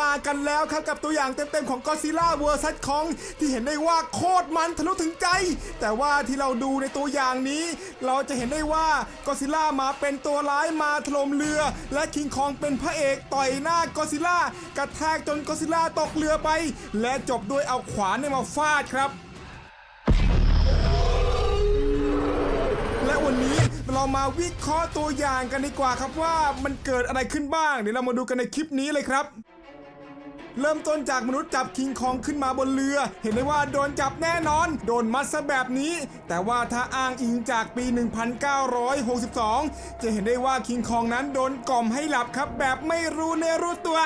มากันแล้วครับกับตัวอย่างเต็มๆของก็ซิล่าเวอร์ซัสคองที่เห็นได้ว่าโคตรมันทะลุถึงใจ แต่ว่าที่เราดูในตัวอย่างนี้ เราจะเห็นได้ว่าก็ซิล่ามาเป็นตัวร้ายมาถล่มเรือ และคิงคองเป็นพระเอกต่อยหน้าก็ซิล่ากระแทกจนก็ซิล่าตกเรือไป และจบด้วยเอาขวานมาฟาดครับและวันนี้เรามาวิเคราะห์ตัวอย่างกันดีกว่าครับว่ามันเกิดอะไรขึ้นบ้าง เดี๋ยวเรามาดูกันในคลิปนี้เลยครับ เริ่มต้นจากมนุษย์จับคิงคองขึ้นมาบนเรือ เห็นได้ว่าโดนจับแน่นอน โดนมัดซะแบบนี้ แต่ว่าถ้าอ้างอิงจากปี 1962 จะเห็นได้ว่าคิงคองนั้นโดนกล่อมให้หลับครับแบบไม่รู้เนื้อรู้ตัว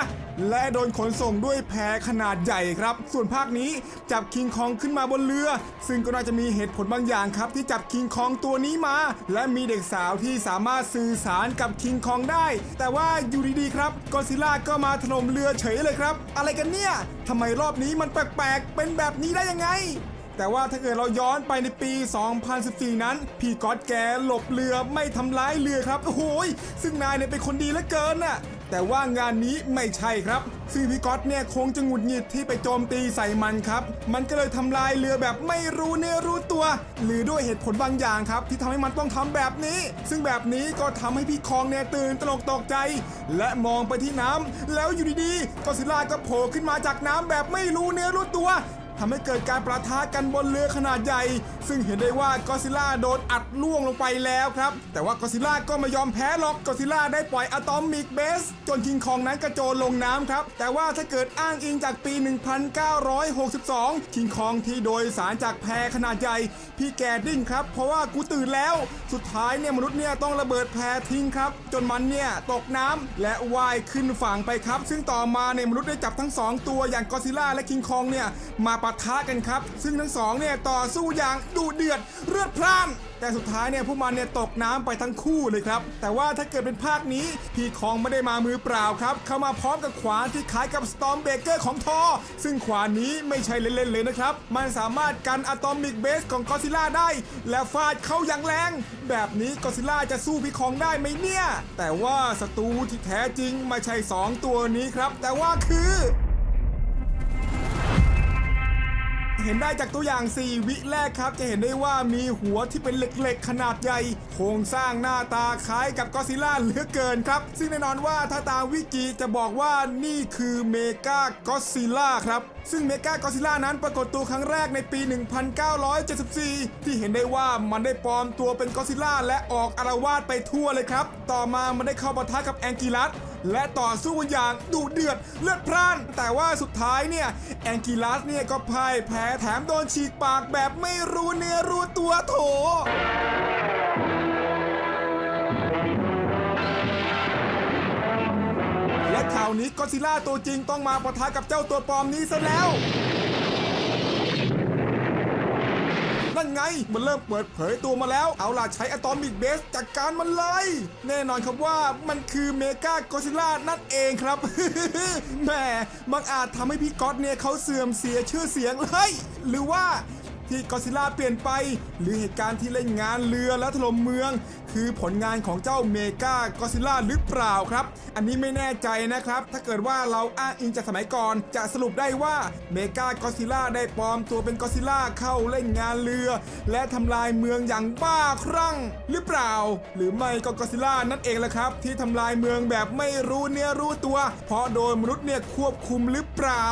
และโดนขนส่งด้วยแพขนาดใหญ่ครับ ส่วนภาคนี้จับคิงคองขึ้นมาบนเรือ ซึ่งก็น่าจะมีเหตุผลบางอย่างครับ ที่จับคิงคองตัวนี้มา และมีเด็กสาวที่สามารถสื่อสารกับคิงคองได้ แต่ว่าอยู่ดีๆครับกอซิล่าก็มาถล่มเรือเฉยเลยครับ อะไรกันเนี่ยทำไมรอบนี้มันแปลกๆเป็นแบบนี้ได้ยังไงแต่ว่าถ้าเกิดเราย้อนไปในปี 2014 นั้น พี่ก๊อตแกหลบเรือไม่ทำร้ายเรือครับ โอ้โหยซึ่งนายเนี่ยเป็นคนดีเหลือเกินน่ะ แต่ว่างานนี้ไม่ใช่ครับ ซึ่งพี่ก๊อตเนี่ยคงจะหงุดหงิดที่ไปโจมตีใส่มันครับ มันก็เลยทำลายเรือแบบไม่รู้เนื้อรู้ตัว หรือด้วยเหตุผลบางอย่างครับ ที่ทำให้มันต้องทำแบบนี้ ซึ่งแบบนี้ก็ทำให้พี่คองเนี่ยตื่นตระหนกตกใจ และมองไปที่น้ำแล้วอยู่ดีๆก็ซิล่าก็โผล่ขึ้นมาจากน้ำแบบไม่รู้เนื้อรู้ตัว ทำให้เกิดการประทะกันบนเรือขนาดใหญ่ ซึ่งเห็นได้ว่ากอซิล่าโดนอัดล่วงลงไปแล้วครับ แต่ว่ากอซิล่าก็ไม่ยอมแพ้หรอกกอซิล่าได้ปล่อยอะตอมิกเบส จนคิงคองนั้นกระโจนลงน้ำครับ แต่ว่าถ้าเกิดอ้างอิงจากปี 1962 คิงคองที่โดยสารจากแพขนาดใหญ่ พี่แกดิ้งครับ เพราะว่ากูตื่นแล้ว สุดท้ายเนี่ยมนุษย์เนี่ยต้องระเบิดแพทิ้งครับ จนมันเนี่ยตกน้ำและว่ายขึ้นฝั่งไปครับ ซึ่งต่อมาในมนุษย์ได้จับทั้งสองตัวอย่างกอซิล่าและคิงคองเนี่ยมาปะทะกันครับ ซึ่งทั้งสองเนี่ยต่อสู้อย่างดุเดือดเลือดพล่านแต่สุดท้ายเนี่ยพวกมันเนี่ยตกน้ำไปทั้งคู่เลยครับ แต่ว่าถ้าเกิดเป็นภาคนี้ พี่คองไม่ได้มามือเปล่าครับ เข้ามาพร้อมกับขวานที่คล้ายกับสตอมเบเกอร์ของทอ ซึ่งขวานนี้ไม่ใช่เล่นๆเลยนะครับ มันสามารถกันอะตอมิกเบสของกอซิล่าได้ และฟาดเข้าอย่างแรง แบบนี้กอซิล่าจะสู้พี่คองได้ไหมเนี่ย แต่ว่าศัตรูที่แท้จริงไม่ใช่สองตัวนี้ครับ แต่ว่าคือ เห็นได้จากตัวอย่าง 4 วิแรกครับ จะเห็นได้ว่ามีหัวที่เป็นเหล็กๆ ขนาดใหญ่ โครงสร้างหน้าตาคล้ายกับก็อซิลล่าเหลือเกินครับ ซึ่งแน่นอนว่าถ้าตามวิกิจะบอกว่านี่คือเมกาก็อซิลล่าครับ ซึ่งเมกาก็อซิลล่านั้นปรากฏตัวครั้งแรกในปี 1974 ที่เห็นได้ว่ามันได้ปลอมตัวเป็นก็อซิลล่าและออกอารวาสไปทั่วเลยครับ ต่อมามันได้เข้าปะทะกับแองกิลัส และต่อสู้กันอย่างดุเดือดเลือดพล่าน แต่ว่าสุดท้ายเนี่ยแองกิลัสเนี่ยก็พ่ายแพ้แถมโดนฉีกปากแบบไม่รู้เนื้อรู้ตัวโถและข่าวนี้ก็ซิล่าตัวจริงต้องมาปะทะกับเจ้าตัวปลอมนี้ซะแล้ว นั่นไง มันเริ่มเปิดเผยตัวมาแล้ว เอาล่ะใช้อะตอมิกเบสจัดการมันเลย แน่นอนครับว่ามันคือเมกากอซิล่านั่นเองครับแหมมันอาจทำให้พี่ก๊อตเนี่ยเขาเสื่อมเสียชื่อเสียงเลยหรือว่า ที่กอซิล่าเปลี่ยนไป หรือเหตุการณ์ที่เล่นงานเรือและถล่มเมือง คือผลงานของเจ้าเมกากอซิล่าหรือเปล่าครับ อันนี้ไม่แน่ใจนะครับ ถ้าเกิดว่าเราอ้างอิงจากสมัยก่อน จะสรุปได้ว่าเมกากอซิล่าได้ปลอมตัวเป็นกอซิล่าเข้าเล่นงานเรือ และทำลายเมืองอย่างบ้าคลั่งหรือเปล่า หรือไม่ก็กอซิล่านั่นเองแหละครับ ที่ทำลายเมืองแบบไม่รู้เนื้อรู้ตัว เพราะโดนมนุษย์เนี่ยควบคุมหรือเปล่า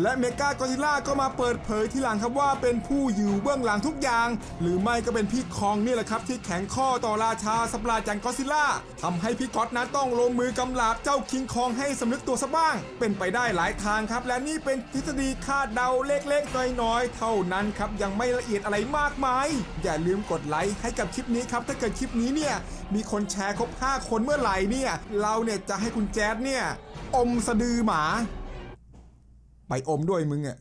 และเมกากอซิล่าก็มาเปิดเผยทีหลังครับว่าเป็นผู้อยู่เบื้องหลังทุกอย่าง หรือไม่ก็เป็นพี่คองนี่แหละครับ ที่แข็งข้อต่อราชาสัปราจังกอซิล่าทำให้พี่ก๊อตนั้นต้องลงมือกำลาบเจ้าคิงคองให้สำนึกตัวซะบ้าง เป็นไปได้หลายทางครับ และนี่เป็นทฤษฎีคาดเดาเล็กๆน้อยๆเท่านั้นครับยังไม่ละเอียดอะไรมากมาย อย่าลืมกดไลค์ให้กับคลิปนี้ครับถ้าเกิดคลิปนี้เนี่ยมีคนแชร์ครบ 5 คนเมื่อไหร่เนี่ยเราเนี่ยจะให้คุณแจ๊ดเนี่ยอมสะดือหมา ไปอมด้วยมึงอะ